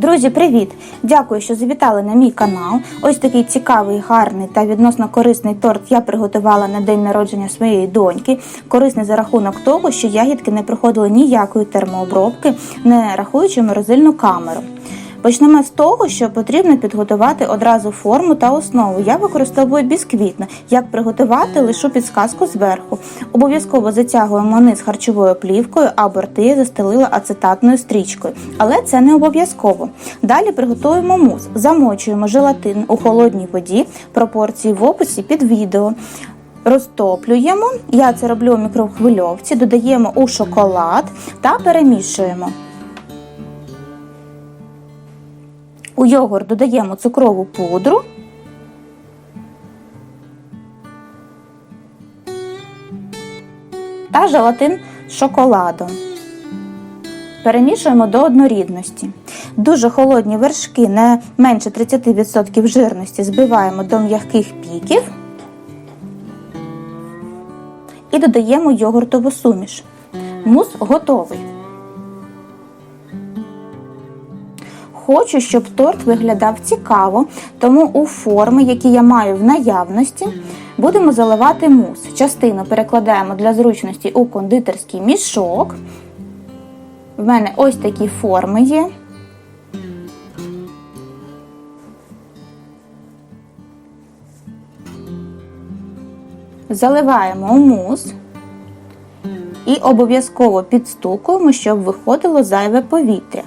Друзі, привіт! Дякую, що завітали на мій канал. Ось такий цікавий, гарний та відносно корисний торт я приготувала на день народження своєї доньки. Корисний за рахунок того, що ягідки не проходили ніякої термообробки, не рахуючи морозильну камеру. Почнемо з того, що потрібно підготувати одразу форму та основу. Я використовую бісквітну. Як приготувати, лишу підсказку зверху. Обов'язково затягуємо низ харчовою плівкою, а борти я застелила ацетатною стрічкою. Але це не обов'язково. Далі приготуємо мус. Замочуємо желатин у холодній воді, пропорції в описі під відео. Розтоплюємо. Я це роблю у мікрохвильовці, додаємо у шоколад та перемішуємо. У йогурт додаємо цукрову пудру. Та желатин з шоколадом. Перемішуємо до однорідності. Дуже холодні вершки не менше 30% жирності збиваємо до м'яких піків і додаємо йогуртову суміш. Мус готовий. Хочу, щоб торт виглядав цікаво, тому у форми, які я маю в наявності, будемо заливати мус. Частину перекладаємо для зручності у кондитерський мішок. В мене ось такі форми є. Заливаємо мус і обов'язково підстукуємо, щоб виходило зайве повітря.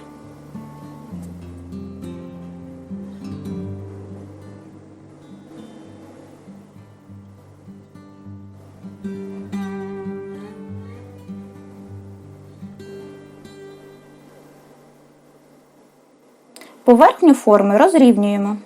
Поверхню форми розрівнюємо.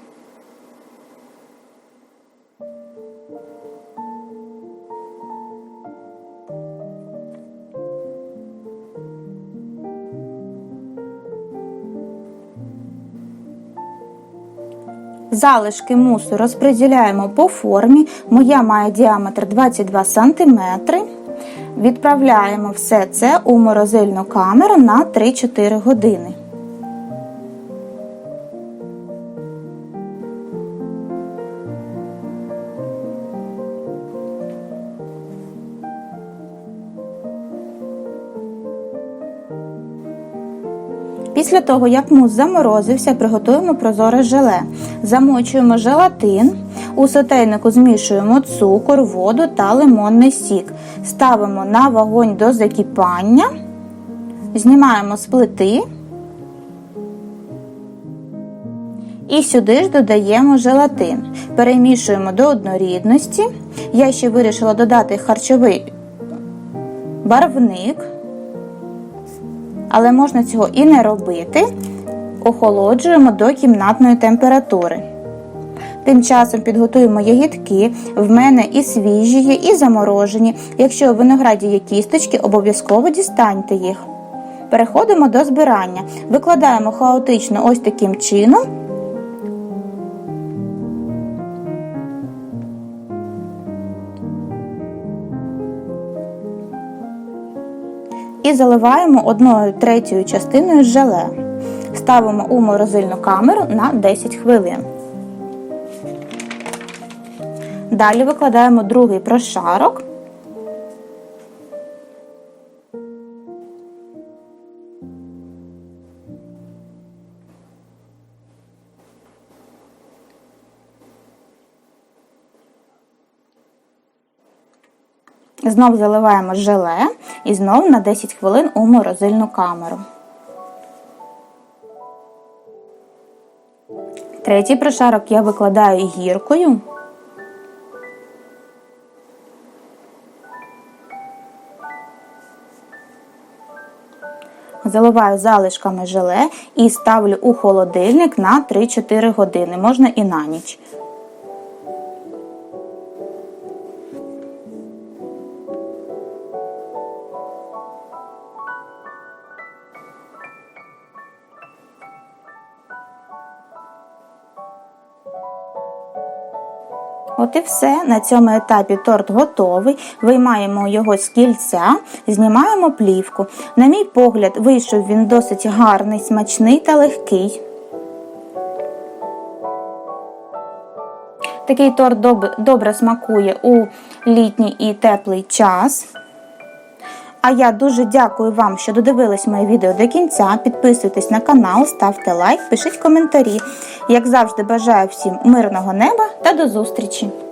Залишки мусу розподіляємо по формі. Моя має діаметр 22 см. Відправляємо все це у морозильну камеру на 3-4 години. Після того, як мус заморозився, приготуємо прозоре желе. Замочуємо желатин, у сотейнику змішуємо цукор, воду та лимонний сік. Ставимо на вогонь до закипання, знімаємо з плити і сюди ж додаємо желатин. Перемішуємо до однорідності. Я ще вирішила додати харчовий барвник але можна цього і не робити. Охолоджуємо до кімнатної температури. Тим часом підготуємо ягідки. В мене і свіжі є, і заморожені. Якщо у винограді є кісточки, обов'язково дістаньте їх. Переходимо до збирання. Викладаємо хаотично ось таким чином. І заливаємо 1 третьою частиною желе. Ставимо у морозильну камеру на 10 хвилин. Далі викладаємо другий прошарок. Знов заливаємо желе і знов на 10 хвилин у морозильну камеру. Третій прошарок я викладаю гіркою. Заливаю залишками желе і ставлю у холодильник на 3-4 години, можна і на ніч. От і все. На цьому етапі торт готовий. Виймаємо його з кільця, знімаємо плівку. На мій погляд, вийшов він досить гарний, смачний та легкий. Такий торт добре смакує у літній і теплий час. А я дуже дякую вам, що додивились моє відео до кінця. Підписуйтесь на канал, ставте лайк, пишіть коментарі. Як завжди, бажаю всім мирного неба та до зустрічі!